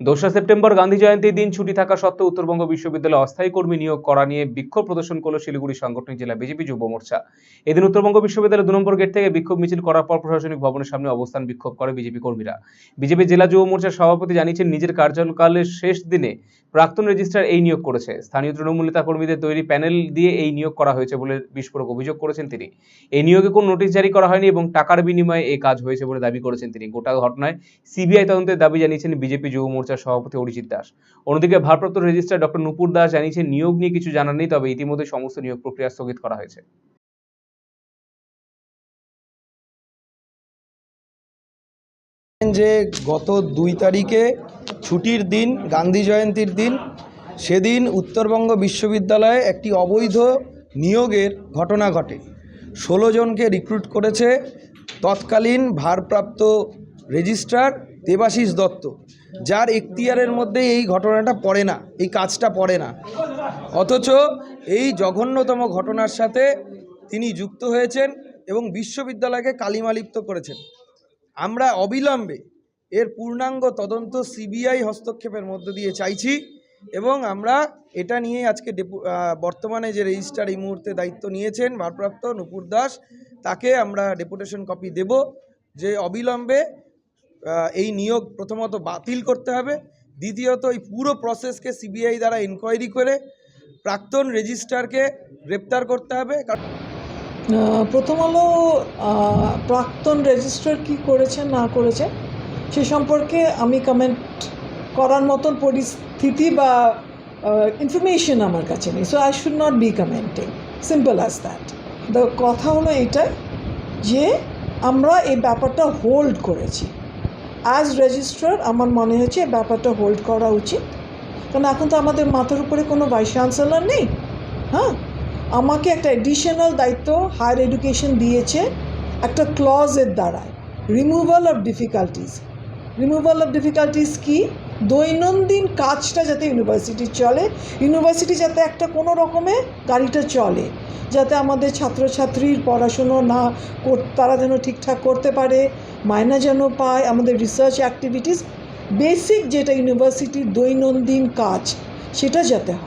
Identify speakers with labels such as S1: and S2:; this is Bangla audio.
S1: দোসরা সেপ্টেম্বর গান্ধী জয়ন্তীর দিন ছুটি থাকা সত্ত্বেও উত্তরবঙ্গ বিশ্ববিদ্যালয়ে অস্থায়ী কর্মী নিয়োগ করা নিয়ে বিক্ষোভ প্রদর্শন করল শিলিগুড়ি সাংগঠনিক জেলা বিজেপি যুব মোর্চা। এদিন উত্তরবঙ্গ বিশ্ববিদ্যালয়ের দু নম্বর গেট থেকে বিক্ষোভ মিছিল করার পর প্রশাসনিক ভবনের সামনে অবস্থান বিক্ষোভ করে বিজেপি কর্মীরা। বিজেপি জেলা যুব মোর্চার সভাপতি জানিয়েছেন, নিজের কার্যকালের শেষ দিনে প্রাক্তন রেজিস্ট্রার এই নিয়োগ করেছে। স্থানীয় তৃণমূল নেতা কর্মীদের তৈরি প্যানেল দিয়ে এই নিয়োগ করা হয়েছে বলে বিস্ফোরক অভিযোগ করেছেন তিনি। এই নিয়োগে কোনো নোটিশ জারি করা হয়নি এবং টাকার বিনিময়ে এই কাজ হয়েছে বলে দাবি করেছেন তিনি। গোটা ঘটনায় সিবিআই তদন্তের দাবি জানিয়েছেন বিজেপি যুব মোর্চার সভাপতি অরিজিৎ দাস। অন্যদিকে ভারপ্রাপ্ত রেজিস্ট্রার ডক্টর নুপুর দাস জানিয়েছেন, নিয়োগ নিয়ে কিছু জানার নেই, তবে ইতিমধ্যে সমস্ত নিয়োগ প্রক্রিয়া স্থগিত করা হয়েছে।
S2: যে গত দুই তারিখে ছুটির দিন, গান্ধী জয়ন্তীর দিন, সেদিন উত্তরবঙ্গ বিশ্ববিদ্যালয়ে একটি অবৈধ নিয়োগের ঘটনা ঘটে। ষোলো জনকে রিক্রুট করেছে তৎকালীন ভারপ্রাপ্ত রেজিস্ট্রার দেবাশিস দত্ত, যার এখতিয়ারের মধ্যে এই ঘটনাটা পড়ে না, এই কাজটা পড়ে না। অথচ এই জঘন্যতম ঘটনার সাথে তিনি যুক্ত হয়েছেন এবং বিশ্ববিদ্যালয়কে কালিমালিপ্ত করেছেন। আমরা অবিলম্বে এর পূর্ণাঙ্গ তদন্ত সিবিআই হস্তক্ষেপের মধ্য দিয়ে চাইছি এবং আমরা এটা নিয়ে আজকে বর্তমানে যে রেজিস্ট্রার এই মুহূর্তে দায়িত্ব নিয়েছেন ভারপ্রাপ্ত নুপুর দাস, তাকে আমরা ডেপুটেশন কপি দেব যে অবিলম্বে এই নিয়োগ প্রথমত বাতিল করতে হবে। দ্বিতীয়ত, এই পুরো প্রসেসকে সিবিআই দ্বারা ইনকোয়ারি করে প্রাক্তন রেজিস্ট্রারকে গ্রেপ্তার করতে হবে।
S3: প্রথম হলো প্রাক্তন রেজিস্ট্রার কি করেছেন না করেছে, সে সম্পর্কে আমি কমেন্ট করার মতন পরিস্থিতি বা ইনফরমেশন আমার কাছে নেই। So I should not be commenting simple as that the কথা হলো এটাই যে, আমরা এই ব্যাপারটা হোল্ড করেছি। অ্যাজ রেজিস্ট্রার আমার মনে হয়েছে ব্যাপারটা হোল্ড করা উচিত। কারণ এখন তো আমাদের মাথার উপরে কোনো ভাইস চ্যান্সেলর নেই। হ্যাঁ? আমাকে একটা এডিশনাল দায়িত্ব হায়ার এডুকেশন দিয়েছে একটা ক্লজের দ্বারায়। Removal of difficulties removal of difficulties কি? দৈনন্দিন কাজটা যাতে ইউনিভার্সিটি চলে। ইউনিভার্সিটি যাতে একটা কোনো রকমে গাড়িটা চলে। যাতে আমাদের ছাত্রছাত্রীর পড়াশুনো না কর- তারা যেন ঠিকঠাক করতে পারে মায়না যেন পায়, আমাদের রিসার্চ অ্যাক্টিভিটিস বেসিক যেটা ইউনিভার্সিটির দৈনন্দিন কাজ, সেটা যাতে হয়।